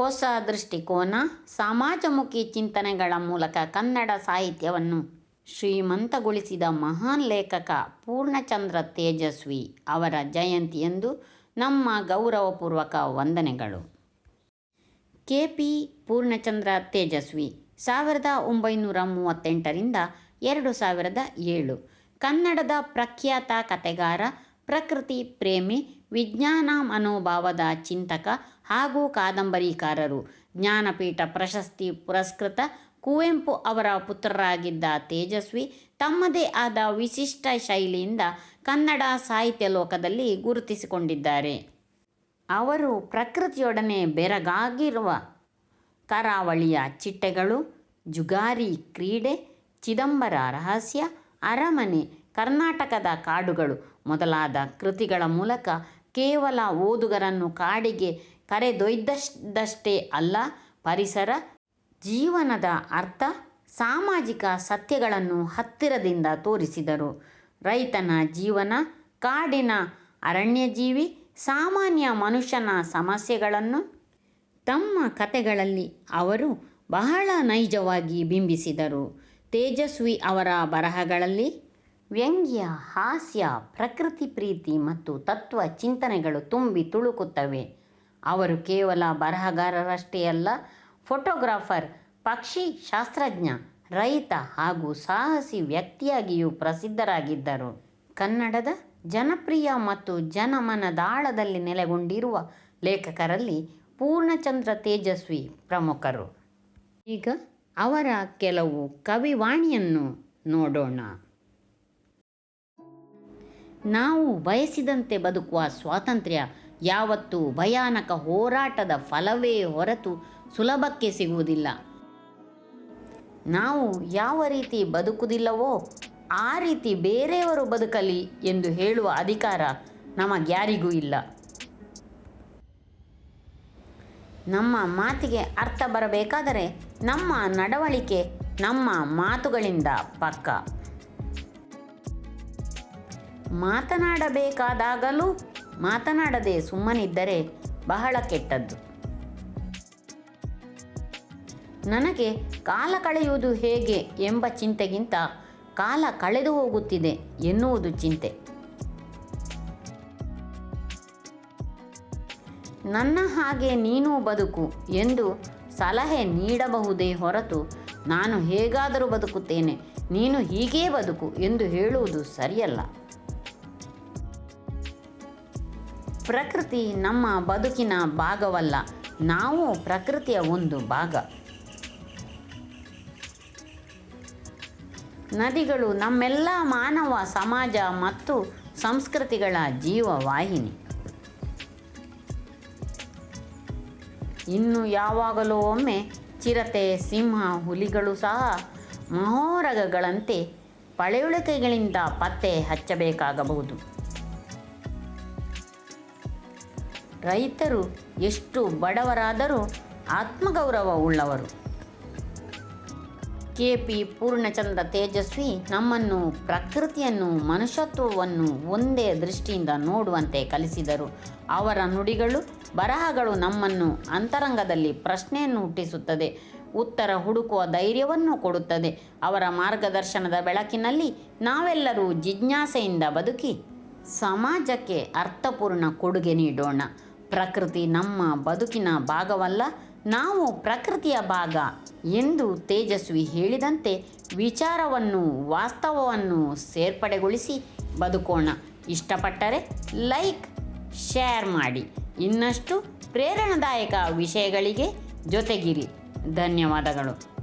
ಹೊಸ ದೃಷ್ಟಿಕೋನ ಸಮಾಜಮುಖಿ ಚಿಂತನೆಗಳ ಮೂಲಕ ಕನ್ನಡ ಸಾಹಿತ್ಯವನ್ನು ಶ್ರೀಮಂತಗೊಳಿಸಿದ ಮಹಾನ್ ಲೇಖಕ ಪೂರ್ಣಚಂದ್ರ ತೇಜಸ್ವಿ ಅವರ ಜಯಂತಿಯಂದು ನಮ್ಮ ಗೌರವಪೂರ್ವಕ ವಂದನೆಗಳು. ಕೆ ಪಿ ಪೂರ್ಣಚಂದ್ರ ತೇಜಸ್ವಿ, ಸಾವಿರದ ಒಂಬೈನೂರ ಮೂವತ್ತೆಂಟರಿಂದ ಎರಡು ಸಾವಿರದ ಏಳು. ಕನ್ನಡದ ಪ್ರಖ್ಯಾತ ಕತೆಗಾರ, ಪ್ರಕೃತಿ ಪ್ರೇಮಿ, ವಿಜ್ಞಾನ ಮನೋಭಾವದ ಚಿಂತಕ ಹಾಗೂ ಕಾದಂಬರಿಕಾರರು. ಜ್ಞಾನಪೀಠ ಪ್ರಶಸ್ತಿ ಪುರಸ್ಕೃತ ಕುವೆಂಪು ಅವರ ಪುತ್ರರಾಗಿದ್ದ ತೇಜಸ್ವಿ ತಮ್ಮದೇ ಆದ ವಿಶಿಷ್ಟ ಶೈಲಿಯಿಂದ ಕನ್ನಡ ಸಾಹಿತ್ಯ ಲೋಕದಲ್ಲಿ ಗುರುತಿಸಿಕೊಂಡಿದ್ದಾರೆ. ಅವರು ಪ್ರಕೃತಿಯೊಡನೆ ಬೆರಗಾಗಿರುವ ಕರಾವಳಿಯ ಚಿಟ್ಟೆಗಳು, ಜುಗಾರಿ ಕ್ರೀಡೆ, ಚಿದಂಬರ ರಹಸ್ಯ, ಅರಮನೆ, ಕರ್ನಾಟಕದ ಕಾಡುಗಳು ಮೊದಲಾದ ಕೃತಿಗಳ ಮೂಲಕ ಕೇವಲ ಓದುಗರನ್ನು ಕಾಡಿಗೆ ಕರೆದೊಯ್ದಷ್ಟೇ ಅಲ್ಲ, ಪರಿಸರ ಜೀವನದ ಅರ್ಥ ಸಾಮಾಜಿಕ ಸತ್ಯಗಳನ್ನು ಹತ್ತಿರದಿಂದ ತೋರಿಸಿದರು. ರೈತನ ಜೀವನ, ಕಾಡಿನ ಅರಣ್ಯಜೀವಿ, ಸಾಮಾನ್ಯ ಮನುಷ್ಯನ ಸಮಸ್ಯೆಗಳನ್ನು ತಮ್ಮ ಕತೆಗಳಲ್ಲಿ ಅವರು ಬಹಳ ನೈಜವಾಗಿ ಬಿಂಬಿಸಿದರು. ತೇಜಸ್ವಿ ಅವರ ಬರಹಗಳಲ್ಲಿ ವ್ಯಂಗ್ಯ, ಹಾಸ್ಯ, ಪ್ರಕೃತಿ ಪ್ರೀತಿ ಮತ್ತು ತತ್ವ ಚಿಂತನೆಗಳು ತುಂಬಿ ತುಳುಕುತ್ತವೆ. ಅವರು ಕೇವಲ ಬರಹಗಾರರಷ್ಟೇ ಅಲ್ಲ, ಫೋಟೋಗ್ರಾಫರ್, ಪಕ್ಷಿ ಶಾಸ್ತ್ರಜ್ಞ, ರೈತ ಹಾಗೂ ಸಾಹಸಿ ವ್ಯಕ್ತಿಯಾಗಿಯೂ ಪ್ರಸಿದ್ಧರಾಗಿದ್ದರು. ಕನ್ನಡದ ಜನಪ್ರಿಯ ಮತ್ತು ಜನಮನದಾಳದಲ್ಲಿ ನೆಲೆಗೊಂಡಿರುವ ಲೇಖಕರಲ್ಲಿ ಪೂರ್ಣಚಂದ್ರ ತೇಜಸ್ವಿ ಪ್ರಮುಖರು. ಈಗ ಅವರ ಕೆಲವು ಕವಿವಾಣಿಯನ್ನು ನೋಡೋಣ. ನಾವು ಬಯಸಿದಂತೆ ಬದುಕುವ ಸ್ವಾತಂತ್ರ್ಯ ಯಾವತ್ತೂ ಭಯಾನಕ ಹೋರಾಟದ ಫಲವೇ ಹೊರತು ಸುಲಭಕ್ಕೆ ಸಿಗುವುದಿಲ್ಲ. ನಾವು ಯಾವ ರೀತಿ ಬದುಕುವುದಿಲ್ಲವೋ ಆ ರೀತಿ ಬೇರೆಯವರು ಬದುಕಲಿ ಎಂದು ಹೇಳುವ ಅಧಿಕಾರ ನಮಗ್ಯಾರಿಗೂ ಇಲ್ಲ. ನಮ್ಮ ಮಾತಿಗೆ ಅರ್ಥ ಬರಬೇಕಾದರೆ ನಮ್ಮ ನಡವಳಿಕೆ ನಮ್ಮ ಮಾತುಗಳಿಂದ ಪಕ್ಕ. ಮಾತನಾಡಬೇಕಾದಾಗಲೂ ಮಾತನಾಡದೆ ಸುಮ್ಮನಿದ್ದರೆ ಬಹಳ ಕೆಟ್ಟದ್ದು. ನನಗೆ ಕಾಲ ಕಳೆಯುವುದು ಹೇಗೆ ಎಂಬ ಚಿಂತೆಗಿಂತ ಕಾಲ ಕಳೆದು ಹೋಗುತ್ತಿದೆ ಎನ್ನುವುದು ಚಿಂತೆ. ನನ್ನ ಹಾಗೆ ನೀನು ಬದುಕು ಎಂದು ಸಲಹೆ ನೀಡಬಹುದೇ ಹೊರತು ನಾನು ಹೇಗಾದರೂ ಬದುಕುತ್ತೇನೆ, ನೀನು ಹೀಗೇ ಬದುಕು ಎಂದು ಹೇಳುವುದು ಸರಿಯಲ್ಲ. ಪ್ರಕೃತಿ ನಮ್ಮ ಬದುಕಿನ ಭಾಗವಲ್ಲ, ನಾವು ಪ್ರಕೃತಿಯ ಒಂದು ಭಾಗ. ನದಿಗಳು ನಮ್ಮೆಲ್ಲ ಮಾನವ, ಸಮಾಜ ಮತ್ತು ಸಂಸ್ಕೃತಿಗಳ ಜೀವವಾಹಿನಿ. ಇನ್ನು ಯಾವಾಗಲೂ ಒಮ್ಮೆ ಚಿರತೆ, ಸಿಂಹ, ಹುಲಿಗಳು ಸಹ ಮಹೋರಗಗಳಂತೆ ಪಳೆಯುಳಿಕೆಗಳಿಂದ ಪತ್ತೆ ಹಚ್ಚಬೇಕಾಗಬಹುದು. ರೈತರು ಎಷ್ಟು ಬಡವರಾದರೂ ಆತ್ಮಗೌರವ ಉಳ್ಳವರು ಕೆ ಪಿ ಪೂರ್ಣಚಂದ್ರ ತೇಜಸ್ವಿ ನಮ್ಮನ್ನು ಪ್ರಕೃತಿಯನ್ನು, ಮನುಷ್ಯತ್ವವನ್ನು ಒಂದೇ ದೃಷ್ಟಿಯಿಂದ ನೋಡುವಂತೆ ಕಲಿಸಿದರು. ಅವರ ನುಡಿಗಳು, ಬರಹಗಳು ನಮ್ಮನ್ನು ಅಂತರಂಗದಲ್ಲಿ ಪ್ರಶ್ನೆಯನ್ನು ಹುಟ್ಟಿಸುತ್ತದೆ ಉತ್ತರ ಹುಡುಕುವ ಧೈರ್ಯವನ್ನು ಕೊಡುತ್ತದೆ. ಅವರ ಮಾರ್ಗದರ್ಶನದ ಬೆಳಕಿನಲ್ಲಿ ನಾವೆಲ್ಲರೂ ಜಿಜ್ಞಾಸೆಯಿಂದ ಬದುಕಿ, ಸಮಾಜಕ್ಕೆ ಅರ್ಥಪೂರ್ಣ ಕೊಡುಗೆ ನೀಡೋಣ. ಪ್ರಕೃತಿ ನಮ್ಮ ಬದುಕಿನ ಭಾಗವಲ್ಲ, ನಾವು ಪ್ರಕೃತಿಯ ಭಾಗ ಎಂದು ತೇಜಸ್ವಿ ಹೇಳಿದಂತೆ ವಿಚಾರವನ್ನು, ವಾಸ್ತವವನ್ನು ಸೇರ್ಪಡೆಗೊಳಿಸಿ ಬದುಕೋಣ. ಇಷ್ಟಪಟ್ಟರೆ ಲೈಕ್, ಶೇರ್ ಮಾಡಿ. ಇನ್ನಷ್ಟು ಪ್ರೇರಣಾದಾಯಕ ವಿಷಯಗಳಿಗೆ ಜೊತೆಗಿರಿ. ಧನ್ಯವಾದಗಳು.